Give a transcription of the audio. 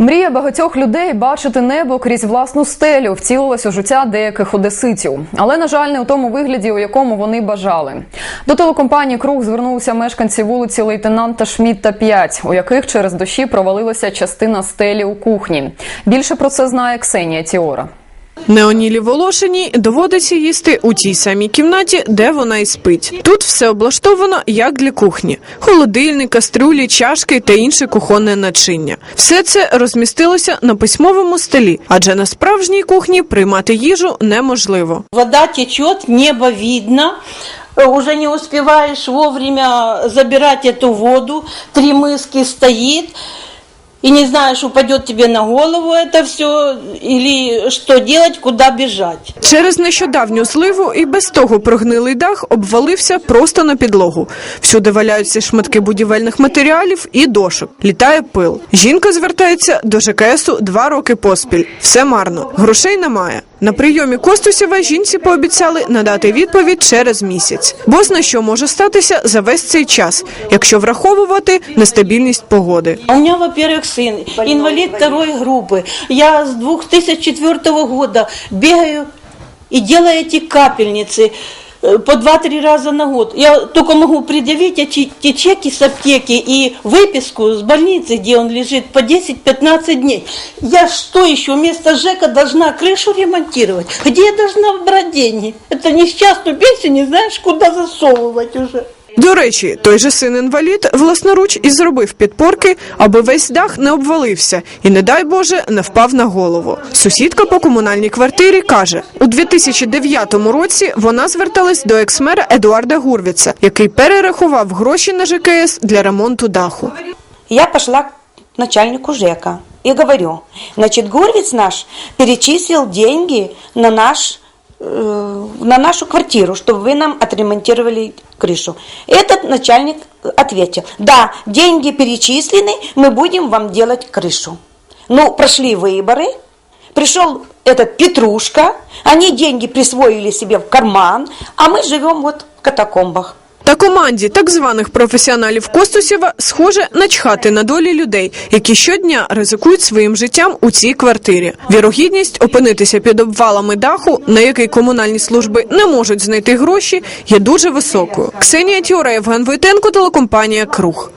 Мрія багатьох людей бачити небо крізь власну стелю втілилась у життя деяких одеситів, але на жаль, не у тому вигляді, у якому вони бажали. До телекомпанії Круг звернулися мешканці вулиці лейтенанта Шмітта 5, у яких через дощі провалилася частина стелі у кухні. Більше про це знає Ксенія Тіора. Неонілі Волошиній доводиться їсти у тій самій кімнаті, де вона й спить. Тут все облаштовано як для кухні: холодильник, кастрюлі, чашки та інше кухонне начиння. Все це розмістилося на письмовому столі, адже на справжній кухні приймати їжу неможливо. Вода течет, небо видно. Э, Уже не успеваешь вовремя забирать эту воду. Три мыски стоит. И не знаешь, упадет тебе на голову это все, или что делать, куда бежать. Через нещодавню сливу і без того прогнилий дах обвалився просто на підлогу. Всюди валяються шматки будівельних матеріалів і дошок. Літає пил. Жінка звертається до ЖКСу два роки поспіль. Все марно. Грошей немає. На прийомі Костусєва жінці пообіцяли надати відповідь через місяць. Бо зна що може статися за весь цей час, якщо враховувати нестабільність погоди. А У меня, во-первых, сын, инвалид второй группы. Я с 2004 года бегаю и делаю эти капельницы э, По 2-3 раза на год. Я только могу предъявить эти, эти чеки с аптеки и выписку с больницы, где он лежит, по 10-15 дней. Я что еще вместо ЖЭКа должна крышу ремонтировать? Где я должна брать деньги? Это несчастную пенсию не знаешь, куда засовывать уже. До речі, той же син інвалід власноруч і зробив підпорки, аби весь дах не обвалився і, не дай Боже, не впав на голову. Сусідка по комунальній квартирі каже, у 2009 році вона зверталась до екс-мера Едуарда Гурвіца, який перерахував гроші на ЖКС для ремонту даху. Я пошла к начальнику ЖЭКа и говорю, значит, Гурвиц наш перечислил деньги на наш на нашу квартиру, чтобы вы нам отремонтировали крышу. Этот начальник ответил, да, деньги перечислены, мы будем вам делать крышу. Ну, прошли выборы, пришел этот Петрушка, они деньги присвоили себе в карман, а мы живем вот в катакомбах. Та команді так званих професіоналів Костусєва схоже начхати на долі людей, які щодня ризикують своїм життям у цій квартирі. Вірогідність опинитися під обвалами даху, на який комунальні служби не можуть знайти гроші, є дуже високою. Ксенія Тюра, Євген Войтенко, телекомпанія Круг.